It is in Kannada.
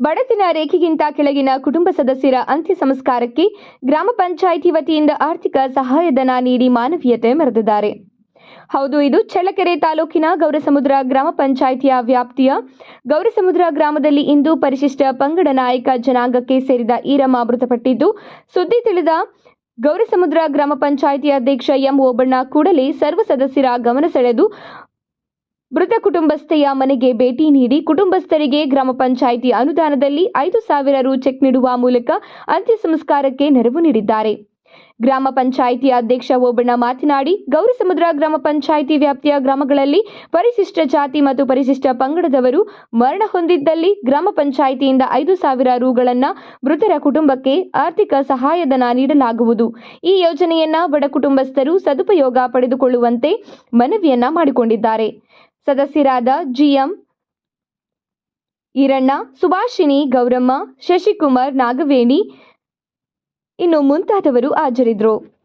ಬಡತನ ರೇಖೆಗಿಂತ ಕೆಳಗಿನ ಕುಟುಂಬ ಸದಸ್ಯರ ಅಂತ್ಯ ಸಂಸ್ಕಾರಕ್ಕೆ ಗ್ರಾಮ ಪಂಚಾಯಿತಿ ವತಿಯಿಂದ ಆರ್ಥಿಕ ಸಹಾಯಧನ ನೀಡಿ ಮಾನವೀಯತೆ ಮೆರೆದಿದ್ದಾರೆ. ಹೌದು, ಇದು ಚಳ್ಳಕೆರೆ ತಾಲೂಕಿನ ಗೌರಸಮುದ್ರ ಗ್ರಾಮ ಪಂಚಾಯಿತಿಯ ವ್ಯಾಪ್ತಿಯ ಗೌರಸಮುದ್ರ ಗ್ರಾಮದಲ್ಲಿ ಇಂದು ಪರಿಶಿಷ್ಟ ಪಂಗಡ ನಾಯಕ ಜನಾಂಗಕ್ಕೆ ಸೇರಿದ ಈರಮ್ಮ ಮೃತಪಟ್ಟಿದ್ದು, ಸುದ್ದಿ ತಿಳಿದ ಗೌರಸಮುದ್ರ ಗ್ರಾಮ ಪಂಚಾಯಿತಿ ಅಧ್ಯಕ್ಷ ಎಂ ಓಬಣ್ಣ ಕೂಡಲೇ ಸರ್ವ ಸದಸ್ಯರ ಗಮನ ಸೆಳೆದು ಮೃತ ಕುಟುಂಬಸ್ಥೆಯ ಮನೆಗೆ ಭೇಟಿ ನೀಡಿ ಕುಟುಂಬಸ್ಥರಿಗೆ ಗ್ರಾಮ ಪಂಚಾಯಿತಿ ಅನುದಾನದಲ್ಲಿ ಐದು ಸಾವಿರ ರು ಚೆಕ್ ನೀಡುವ ಮೂಲಕ ಅಂತ್ಯ ಸಂಸ್ಕಾರಕ್ಕೆ ನೆರವು ನೀಡಿದ್ದಾರೆ. ಗ್ರಾಮ ಪಂಚಾಯಿತಿ ಅಧ್ಯಕ್ಷ ಓಬಣ್ಣ ಮಾತನಾಡಿ, ಗೌರಿಸಮುದ್ರ ಗ್ರಾಮ ಪಂಚಾಯಿತಿ ವ್ಯಾಪ್ತಿಯ ಗ್ರಾಮಗಳಲ್ಲಿ ಪರಿಶಿಷ್ಟ ಜಾತಿ ಮತ್ತು ಪರಿಶಿಷ್ಟ ಪಂಗಡದವರು ಮರಣ ಹೊಂದಿದ್ದಲ್ಲಿ ಗ್ರಾಮ ಪಂಚಾಯಿತಿಯಿಂದ ಐದು ಸಾವಿರ ರುಗಳನ್ನು ಮೃತರ ಕುಟುಂಬಕ್ಕೆ ಆರ್ಥಿಕ ಸಹಾಯಧನ ನೀಡಲಾಗುವುದು. ಈ ಯೋಜನೆಯನ್ನ ಬಡ ಕುಟುಂಬಸ್ಥರು ಸದುಪಯೋಗ ಪಡೆದುಕೊಳ್ಳುವಂತೆ ಮನವಿಯನ್ನ ಮಾಡಿಕೊಂಡಿದ್ದಾರೆ. ಸದಸ್ಯರಾದ ಜಿಎಂ ಈರಣ್ಣ ಸುಭಾಷಿಣಿ ಗೌರಮ್ಮ ಶಶಿಕುಮಾರ್ ನಾಗವೇಣಿ ಇನ್ನು ಮುಂತಾದವರು ಹಾಜರಿದ್ದರು.